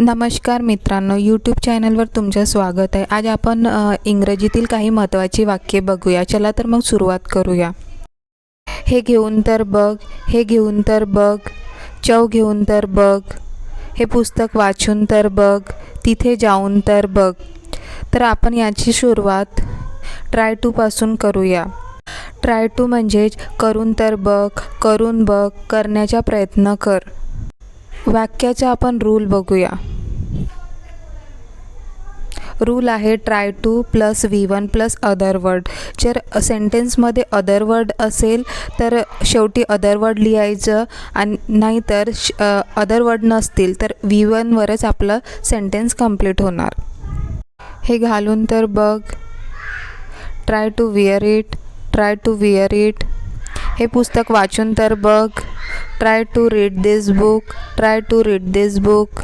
नमस्कार मित्रांनो यूट्यूब चॅनलवर तुमचं स्वागत आहे. आज आपण इंग्रजीतील काही महत्त्वाची वाक्ये बघूया. चला तर मग सुरुवात करूया. हे घेऊन तर बघ हे घेऊन तर बघ चव घेऊन तर बघ हे पुस्तक वाचून तर बघ तिथे जाऊन तर बघ. तर आपण याची सुरुवात ट्राय टूपासून करूया. ट्राय टू म्हणजेच करून तर बघ करून बघ करण्याचा प्रयत्न कर. वाक्याचा आपण रूल बघूया. रूल आहे try to plus V one plus other word जर सेंटेन्समध्ये अदर वर्ड असेल तर शेवटी अदर वर्ड लिहायचं आणि नाहीतर अदर वर्ड नसतील तर व्ही वनवरच आपलं सेंटेन्स कंप्लीट होणार. हे घालून तर बघ. Try to wear it try to wear it हे पुस्तक वाचून तर बघ. Try to read this book try to read this book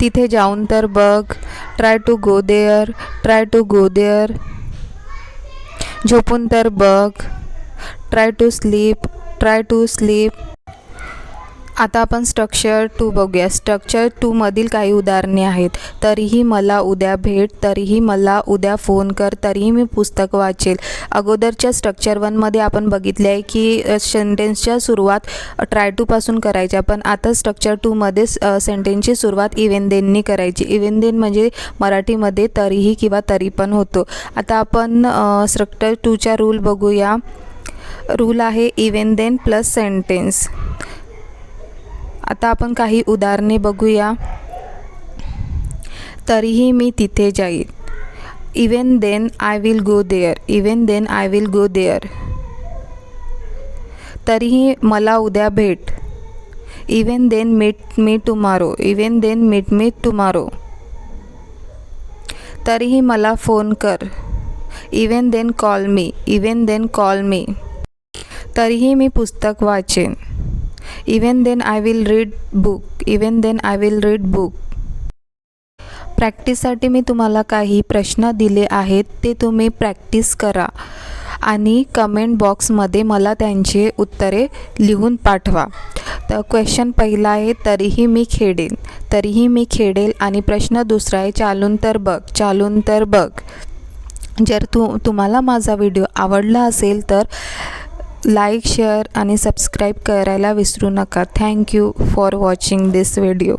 तिथे जाऊन तर बघ. Try to go there try to go there झोपून तर बघ. Try to sleep try to sleep आता आपण स्ट्रक्चर टू बघूया. स्ट्रक्चर टूमधील काही उदाहरणे आहेत. तरीही मला उद्या भेट तरीही मला उद्या फोन कर तरीही मी पुस्तक वाचेल. अगोदरच्या स्ट्रक्चर वनमध्ये आपण बघितले आहे की सेंटेन्सच्या सुरुवात ट्राय टूपासून करायच्या पण आता स्ट्रक्चर टूमध्ये सेंटेन्सची सुरुवात इवन देननी करायची. इवन देन म्हणजे मराठीमध्ये तरीही किंवा तरी पण होतो. आता आपण स्ट्रक्चर टूचा रूल बघूया. रूल आहे इवन देन प्लस सेंटेन्स आता आपण काही उदाहरणे बघूया. तरीही मी तिथे जाईल. Even then I will go there even then I will go there तरीही मला उद्या भेट. Even then meet me tomorrow even then meet me tomorrow तरीही मला फोन कर. Even then call me even then call me तरीही मी पुस्तक वाचेन. Even then I will read book even then I will read book प्रॅक्टिससाठी मी तुम्हाला काही प्रश्न दिले आहेत ते तुम्ही प्रॅक्टिस करा. आणि कमेंट बॉक्समध्ये मला त्यांचे उत्तरे लिहून पाठवा. तर क्वेश्चन पहिला आहे तरीही मी खेळेन तरीही मी खेळेल आणि प्रश्न दुसरा आहे चालून तर बघ चालून तर बघ. जर तू तुम्हाला माझा व्हिडिओ आवडला असेल तर लाईक शेअर आणि सबस्क्राईब करायला विसरू नका. Thank you for watching this video.